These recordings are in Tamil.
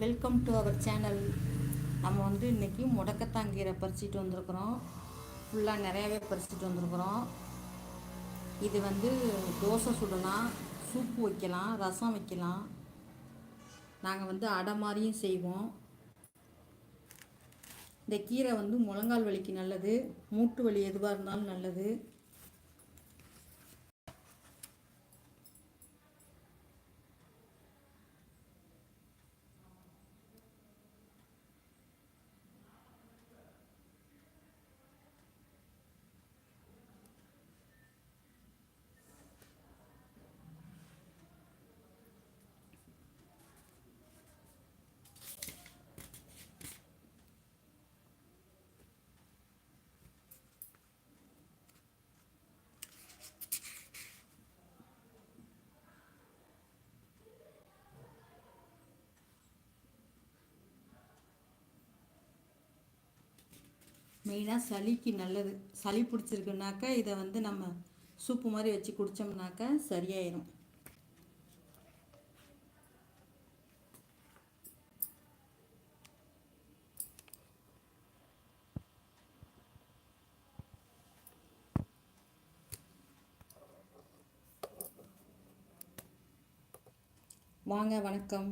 வெல்கம் டு அவர் சேனல் நம்ம வந்து இன்றைக்கி முடக்கத்தாங்கீரை பறிச்சிட்டு வந்திருக்குறோம். ஃபுல்லாக நிறையாவே பறிச்சிட்டு வந்திருக்குறோம். இது வந்து தோசை சுடலாம் சூப்பு வைக்கலாம் ரசம் வைக்கலாம். நாங்கள் வந்து அடை மாதிரியும் செய்வோம். இந்த கீரை வந்து முழங்கால் வலிக்கு நல்லது மூட்டு வலி எதுவாக இருந்தாலும் நல்லது. மெயினாக சளிக்கு நல்லது. சளி பிடிச்சிருக்குனாக்கா இதை வந்து நம்ம சூப்பு மாதிரி வச்சு குடித்தோம்னாக்கா சரியாயிடும் வாங்க வணக்கம்.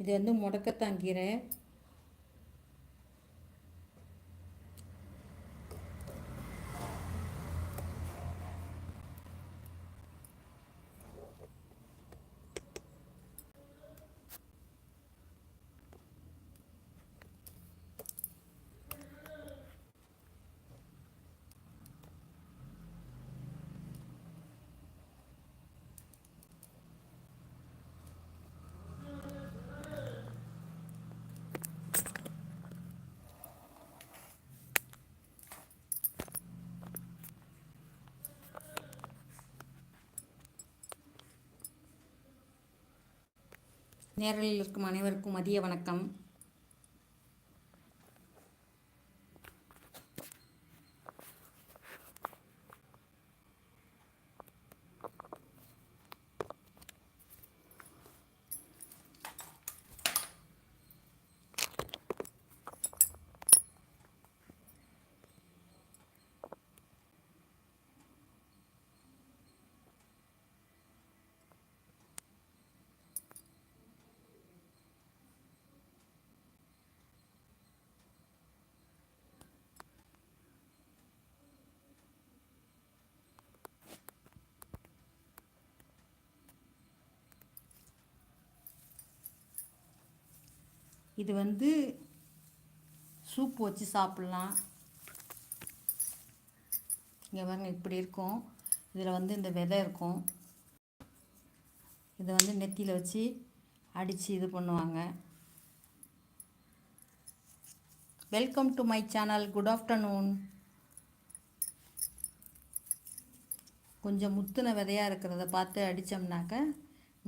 இது வந்து முடக்கத்தான் கீரை. நேரலில் இருக்கும் அனைவருக்கும் மதிய வணக்கம். இது வந்து சூப் வச்சு சாப்பிட்லாம். இங்கே பாருங்க இப்படி இருக்கும். இதில் வந்து இந்த விதை இருக்கும். இதை வந்து நெத்தியில் வச்சு அடித்து இது பண்ணுவாங்க. Welcome to my channel good afternoon கொஞ்சம் முத்துன விதையாக இருக்கிறத பார்த்து அடித்தோம்னாக்க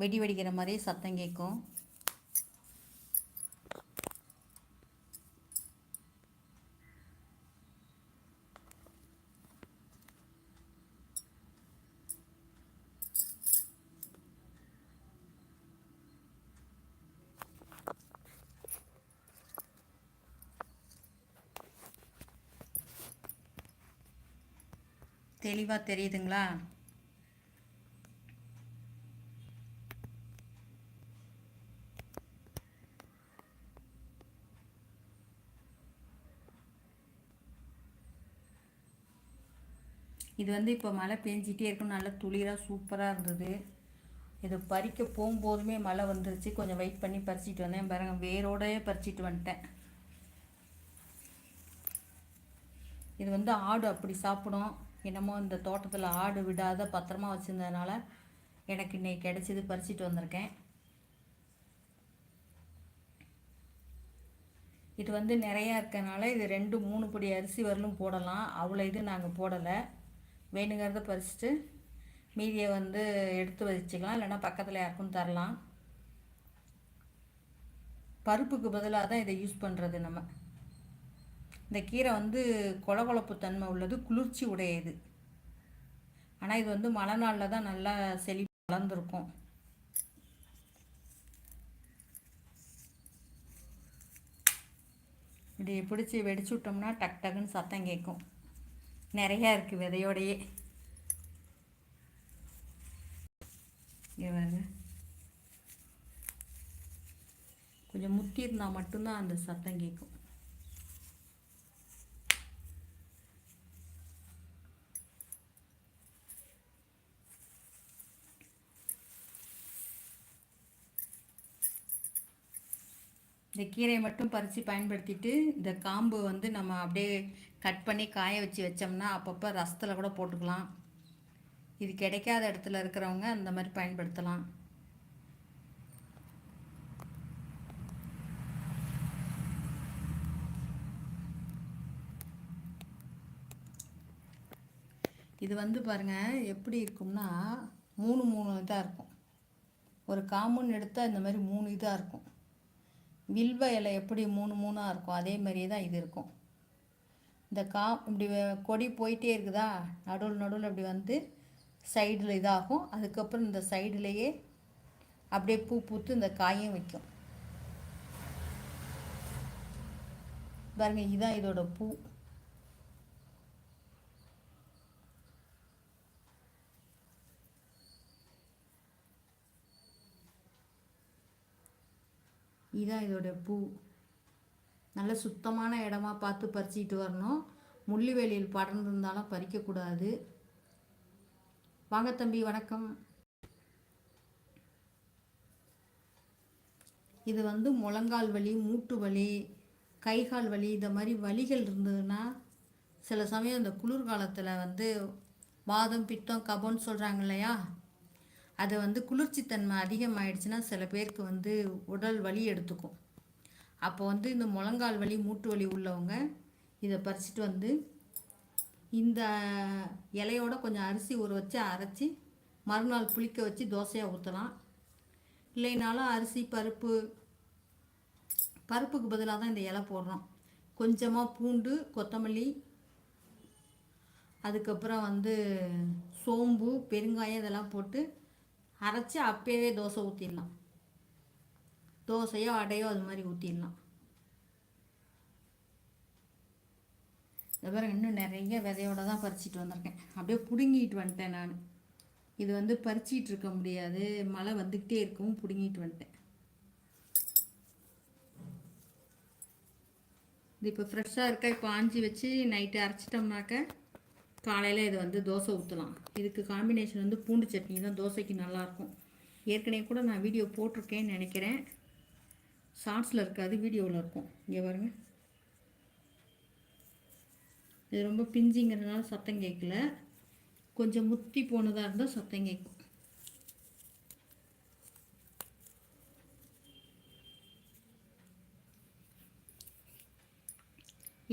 வெடி வெடிக்கிற மாதிரியே சத்தம் கேட்கும். தெளிவாக தெரியுதுங்களா? இது வந்து இப்போ மழை பெஞ்சிட்டே இருக்கும் நல்லா துளிராக சூப்பராக இருந்தது. இது பறிக்க போகும்போதுமே மழை வந்துருச்சு. கொஞ்சம் வெயிட் பண்ணி பறிச்சிட்டு வந்தேன். பாருங்கள் வேரோடயே பறிச்சிட்டு வந்துட்டேன். இது வந்து ஆடு அப்படி சாப்பிடும். என்னமோ இந்த தோட்டத்தில் ஆடு விடாத பத்திரமா வச்சுருந்ததுனால எனக்கு இன்னைக்கு கிடச்சிது பறிச்சிட்டு வந்திருக்கேன். இது வந்து நிறையா இருக்கனால இது ரெண்டு மூணு படி அரிசி வரலும் போடலாம். அவ்வளோ இது நாங்கள் போடலை. வேணுங்கிறத பறிச்சுட்டு மீதியை வந்து எடுத்து வச்சுக்கலாம். இல்லைன்னா பக்கத்தில் யாருக்கும் தரலாம். பருப்புக்கு பதிலாக தான் இதை யூஸ் பண்ணுறது நம்ம. இந்த கீரை வந்து கொழகொழப்பு தன்மை உள்ளது குளிர்ச்சி உடையது. ஆனால் இது வந்து மழை நாளில் தான் நல்லா செழி வளர்ந்துருக்கும். இப்படி பிடிச்சி வெடிச்சு விட்டோம்னா டக் டக்குன்னு சத்தம் கேட்கும். நிறையா இருக்குது விதையோடையே. பாருங்க. கொஞ்சம் முத்தி இருந்தால் மட்டும்தான் அந்த சத்தம் கேட்கும். இந்த கீரையை மட்டும் பறித்து பயன்படுத்திட்டு இந்த காம்பு வந்து நம்ம அப்படியே கட் பண்ணி காய வச்சு வச்சோம்னா அப்பப்போ ரசத்தில் கூட போட்டுக்கலாம். இது கிடைக்காத இடத்துல இருக்கிறவங்க அந்த மாதிரி பயன்படுத்தலாம். இது வந்து பாருங்கள் எப்படி இருக்கும்னா மூணு மூணு இதாக இருக்கும். ஒரு காம்புன்னு எடுத்தால் இந்த மாதிரி மூணு இதாக இருக்கும். வில்வ இலை எப்படி மூணு மூணாக இருக்கும் அதே மாதிரியே தான் இது இருக்கும். இந்த கா இப்படி கொடி போயிட்டே இருக்குதா? நடுவில் நடுவில் இப்படி வந்து சைடில் இதாகும். அதுக்கப்புறம் இந்த சைடுலேயே அப்படியே பூ பூத்து இந்த காயும் வைக்கும். பாருங்கள் இதுதான் இதோட பூ. இதுதான் இதோட பூ. நல்ல சுத்தமான இடமா பார்த்து பறிச்சிட்டு வரணும். முள்ளி வேலியில் படர்ந்துருந்தாலும் பறிக்கக்கூடாது. வாங்க தம்பி வணக்கம். இது வந்து முழங்கால் வலி மூட்டு வலி கை கால் வலி இந்த மாதிரி வலிகள் இருந்ததுன்னா சில சமயம் இந்த குளிர்காலத்தில் வந்து வாதம் பித்தம் கபம்னு சொல்கிறாங்க இல்லையா? அதை வந்து குளிர்ச்சித்தன்மை அதிகமாயிடுச்சுன்னா சில பேருக்கு வந்து உடல் வலி எடுத்துக்கும். அப்போ வந்து இந்த முழங்கால் வலி மூட்டு வலி உள்ளவங்க இதை பறிச்சுட்டு வந்து இந்த இலையோட கொஞ்சம் அரிசி ஊற வச்சு அரைச்சி மறுநாள் புளிக்க வச்சு தோசையாக ஊற்றலாம் இல்லைனாலும் அரிசி பருப்பு பருப்புக்கு பதிலாக தான் இந்த இலை போடுறோம். கொஞ்சமாக பூண்டு கொத்தமல்லி அதுக்கப்புறம் வந்து சோம்பு பெருங்காயம் இதெல்லாம் போட்டு அரைச்சி அப்பயே தோசை ஊற்றிடலாம் தோசையோ அடையோ அது மாதிரி ஊற்றிடலாம் அதுக்கப்புறம் இன்னும் நிறைய விதையோட தான் பறிச்சிட்டு வந்திருக்கேன். அப்படியே பிடுங்கிட்டு வந்துட்டேன் நான். இது வந்து பறிச்சிட்டு இருக்க முடியாது. மழை வந்துக்கிட்டே இருக்கவும் பிடுங்கிட்டு வந்துட்டேன். இது இப்போ ஃப்ரெஷ்ஷாக இருக்கா? இப்போ ஆஞ்சி வச்சு நைட்டு அரைச்சிட்டோம்னாக்க காலையில் இது வந்து தோசை ஊற்றலாம் இதுக்கு காம்பினேஷன் வந்து பூண்டு சட்னி தான் தோசைக்கு நல்லாயிருக்கும் ஏற்கனவே கூட நான் வீடியோ போட்டிருக்கேன்னு நினைக்கிறேன். ஷார்ட்ஸில் இருக்காது வீடியோவில் இருக்கும். இங்கே பாருங்க. இது ரொம்ப பிஞ்சிங்கிறதுனால சத்தம் கேட்கல கொஞ்சம் முத்தி போனதாக இருந்தால் சத்தம் கேட்கும்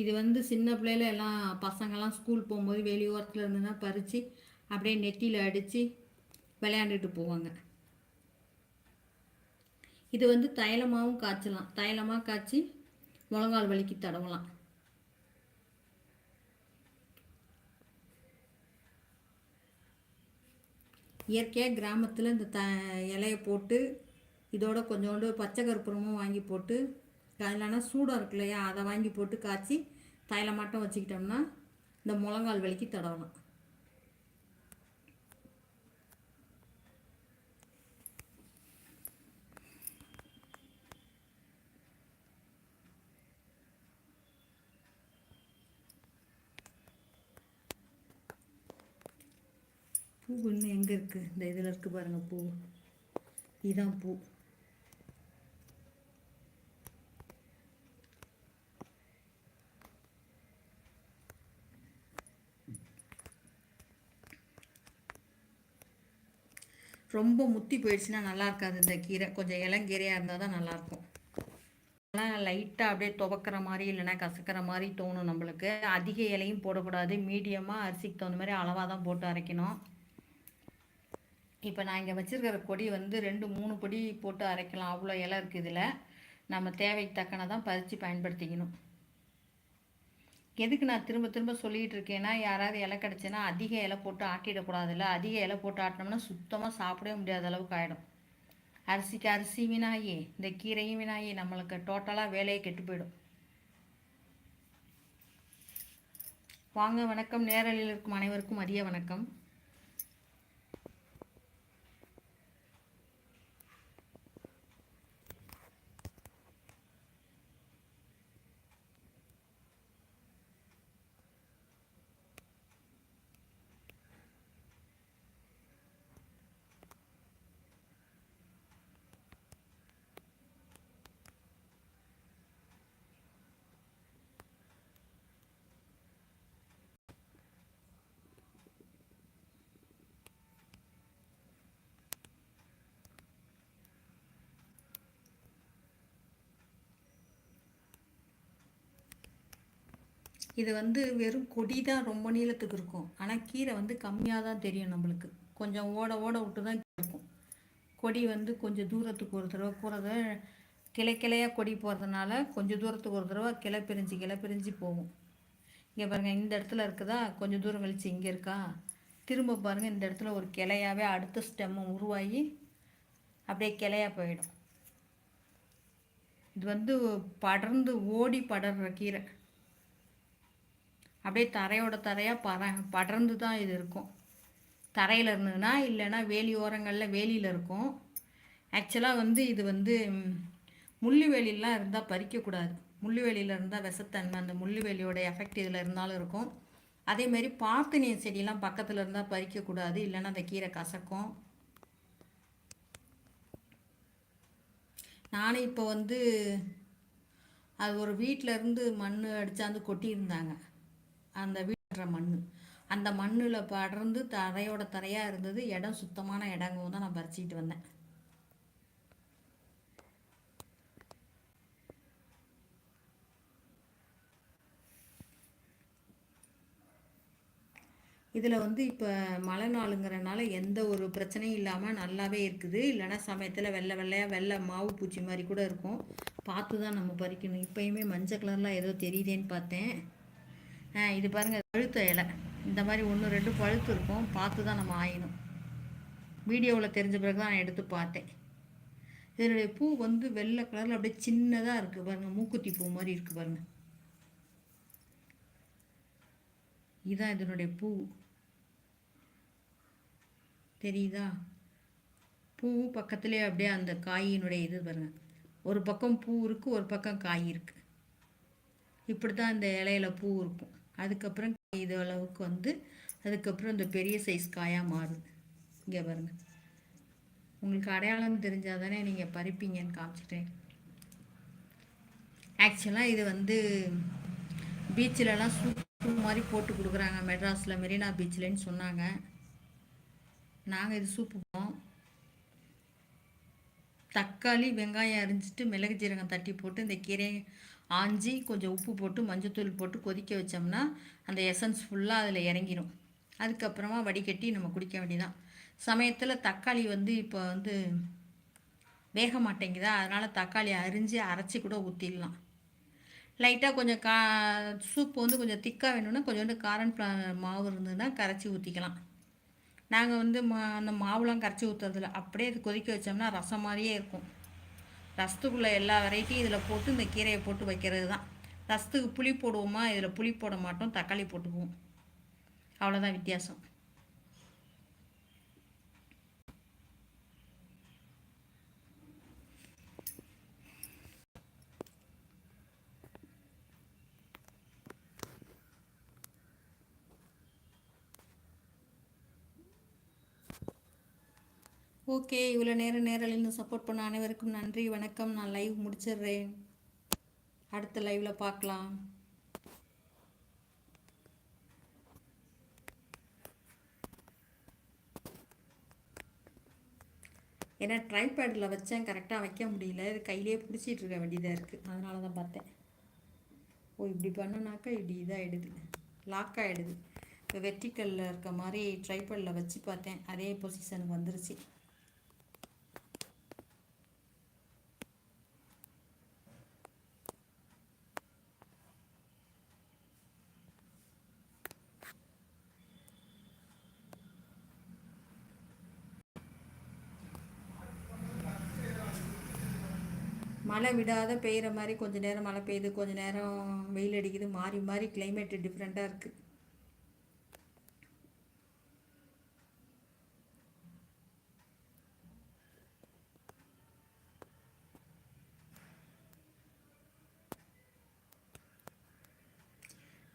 இது வந்து சின்ன பிள்ளையில எல்லாம் பசங்கள்லாம் ஸ்கூல் போகும்போது வெளியோரத்தில் இருந்துன்னா பறித்து அப்படியே நெட்டியில் அடித்து விளையாண்டுட்டு போவாங்க. இது வந்து தைலமாகவும் காய்ச்சலாம். தைலமாக காய்ச்சி முழங்கால் வலிக்கு தடவலாம். இயற்கையாக கிராமத்தில் இந்த த இலையை போட்டு இதோட கொஞ்சோண்டு பச்சை கற்பூரமும் வாங்கி போட்டு இல்லைன்னா சூடம் இருக்கு இல்லையா? அதை வாங்கி போட்டு காய்ச்சி தைல மட்டும் வச்சுக்கிட்டோம்னா இந்த முழங்கால் வலிக்கு தடவலாம் பூ இன்னும் எங்கே இருக்குது இந்த இதில் இருக்குது பாருங்கள் பூ. இதுதான் பூ. ரொம்ப முத்தி போயிடுச்சுன்னா நல்லா இருக்காது இந்த கீரை. கொஞ்சம் இளங்கீரையாக இருந்தால் தான் நல்லாயிருக்கும் ஆனால் லைட்டாக அப்படியே துவக்கிற மாதிரி இல்லைன்னா கசக்கிற மாதிரி தோணும் நம்மளுக்கு. அதிக இலையும் போடக்கூடாது. மீடியமாக அரிசிக்கு தகுந்த மாதிரி அளவாக தான் போட்டு அரைக்கணும். இப்போ நான் இங்கே வச்சுருக்கிற கொடி வந்து ரெண்டு மூணு பொடி போட்டு அரைக்கலாம். அவ்வளோ இலை இருக்குது இதில். நம்ம தேவைக்கு தக்கன தான் பறித்து பயன்படுத்திக்கணும். எதுக்கு நான் திரும்ப திரும்ப சொல்லிகிட்டு இருக்கேன்னா யாராவது இலை கிடச்சேன்னா அதிக இலை போட்டு ஆட்டிடக்கூடாதுல்ல. அதிக இலை போட்டு ஆட்டினோம்னா சுத்தமாக சாப்பிடவே முடியாத அளவுக்கு ஆகிடும் அரிசிக்கு அரிசி வினாயி இந்த கீரையும் வினாயி நம்மளுக்கு டோட்டலாக வேலையை கெட்டு போயிடும். வாங்க வணக்கம். நேரலில் இருக்கும் அனைவருக்கும் மதிய வணக்கம். இது வந்து வெறும் கொடி தான் ரொம்ப நீளத்துக்கு இருக்கும். ஆனால் கீரை வந்து கம்மியாக தான் தெரியும் நம்மளுக்கு. கொஞ்சம் ஓட ஓட விட்டு தான் இருக்கும். கொடி வந்து கொஞ்சம் தூரத்துக்கு ஒரு தடவை போகிறத கிளை கிளையாக கொடி போகிறதுனால கொஞ்சம் தூரத்துக்கு ஒரு தடவை கிளை பிரிஞ்சு கிளை பிரிஞ்சு போகும். இங்கே பாருங்கள் இந்த இடத்துல இருக்குதா? கொஞ்சம் தூரம் கழிச்சு இங்கே இருக்கா? திரும்ப பாருங்கள் இந்த இடத்துல ஒரு கிளையாகவே அடுத்த ஸ்டெம்மை உருவாகி அப்படியே கிளையாக போயிடும். இது வந்து படர்ந்து ஓடி படர்ற கீரை. அப்படியே தரையோட தரையாக பற படர்ந்து தான் இது இருக்கும். தரையில் இருந்ததுன்னா இல்லைன்னா வேலி ஓரங்களில் வேலியில் இருக்கும். ஆக்சுவலாக வந்து இது வந்து முள்ளு வேலிலாம் இருந்தால் பறிக்கக்கூடாது முள்ளு வேலியில் இருந்தால் விஷத்தன்மை அந்த முள்ளு வேலியோட எஃபெக்ட் இதில் இருந்தாலும் இருக்கும். அதேமாரி பார்த்தினிய செடியெலாம் பக்கத்தில் இருந்தால் பறிக்கக்கூடாது இல்லைன்னா அந்த கீரை கசக்கும். நானும் இப்போ வந்து அது ஒரு வீட்டில் இருந்து மண் அடித்தாந்து கொட்டியிருந்தாங்க. அந்த வீடுற மண் அந்த மண்ணில் படர்ந்து தரையோட தரையாக இருந்தது இடம் சுத்தமான இடங்கவும் தான் நான் பறிச்சிட்டு வந்தேன். இதில் வந்து இப்போ மழை நாளுங்கிறனால எந்த ஒரு பிரச்சனையும் இல்லாமல் நல்லாவே இருக்குது. இல்லைனா சமயத்தில் வெள்ளை வெள்ளையாக வெள்ளை மாவு பூச்சி மாதிரி கூட இருக்கும். பார்த்து தான் நம்ம பறிக்கணும். இப்போயுமே மஞ்சள் கலர்லாம் ஏதோ தெரியுதேன்னு பார்த்தேன். இது பாருங்கள் பழுத்த இலை. இந்த மாதிரி ஒன்று ரெண்டு பழுத்து இருக்கும். பார்த்து தான் நம்ம ஆயினும் வீடியோவில் தெரிஞ்ச பிறகு தான் நான் எடுத்து பார்த்தேன். இதனுடைய பூ வந்து வெள்ளை கலரில் அப்படியே சின்னதாக இருக்குது பாருங்கள் மூக்குத்தி பூ மாதிரி இருக்குது பாருங்கள் இதுதான் இதனுடைய பூ. தெரியுதா? பூ பக்கத்துலேயே அப்படியே அந்த காயினுடைய இது பாருங்கள் ஒரு பக்கம் பூ இருக்குது ஒரு பக்கம் காய் இருக்குது இப்படி தான் இந்த இலையில பூ இருக்கும். அதுக்கப்புறம் இது அளவுக்கு வந்து அதுக்கப்புறம் இந்த பெரிய சைஸ் காயாக மாறுது. இங்கே பாருங்கள் உங்களுக்கு அடையாளம் தெரிஞ்சால் தானே நீங்கள் பறிப்பீங்கன்னு காமிச்சிட்டேன். ஆக்சுவலாக இது வந்து பீச்சிலலாம் சூப்பு மாதிரி போட்டு கொடுக்குறாங்க. மெட்ராஸில் மெரினா பீச்சில்னு சொன்னாங்க. நாங்கள் இது சூப்பு தக்காளி வெங்காயம் அரிஞ்சிட்டு மிளகு ஜீரகம் தட்டி போட்டு இந்த கீரையை ஆஞ்சி கொஞ்சம் உப்பு போட்டு மஞ்சத்தூள் போட்டு கொதிக்க வச்சோம்னா அந்த எசன்ஸ் ஃபுல்லாக அதில் இறங்கிடும் அதுக்கப்புறமா வடிகட்டி நம்ம குடிக்க வேண்டியதான் சமயத்தில் தக்காளி வந்து இப்போ வந்து வேக மாட்டேங்குதா? அதனால் தக்காளி அரிஞ்சு அரைச்சி கூட ஊற்றிடலாம் லைட்டாக கொஞ்சம் கா சூப் வந்து கொஞ்சம் திக்காக வேணும்னா கொஞ்சோண்டு காரன் மாவு இருந்ததுன்னா கரைச்சி ஊற்றிக்கலாம் நாங்கள் வந்து மா அந்த மாவுலாம் கரைச்சி ஊற்றுறதில்ல அப்படியே அது கொதிக்க வச்சோம்னா ரசம் மாதிரியே இருக்கும். ரசத்துக்குள்ளே எல்லா வெரைட்டியும் இதில் போட்டு இந்த கீரையை போட்டு வைக்கிறது தான் ரசத்துக்கு புளி போடுவோமா? இதில் புளி போட மாட்டோம். தக்காளி போட்டுக்குவோம். அவ்வளோதான் வித்தியாசம். ஓகே இவ்வளோ நேரம் நேரில் சப்போர்ட் பண்ண அனைவருக்கும் நன்றி வணக்கம். நான் லைவ் முடிச்சிடுறேன். அடுத்த லைவில் பார்க்கலாம். ஏன்னா ட்ரைபேடில் வச்சேன் கரெக்டாக வைக்க முடியல. இது கையிலே பிடிச்சிட்டு இருக்க வேண்டியதாக இருக்குது அதனால தான் பார்த்தேன். ஓ இப்படி பண்ணனாக்கா இப்படி இதாகிடுது லாக் ஆகிடுது இப்போ வெர்டிக்கலில் இருக்க மாதிரி ட்ரைபேடில் வச்சு பார்த்தேன். அதே பொசிஷனுக்கு வந்துருச்சு. மழை விடாத பெய்கிற மாதிரி கொஞ்ச நேரம் மழை பெய்யுது கொஞ்ச நேரம் வெயில் அடிக்குது மாறி மாறி கிளைமேட் டிஃப்ரெண்ட்டாக இருக்குது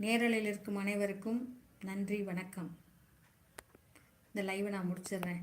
நேரலையில் இருக்கும் அனைவருக்கும் நன்றி வணக்கம். இந்த லைவை நான் முடிச்சிடுறேன்.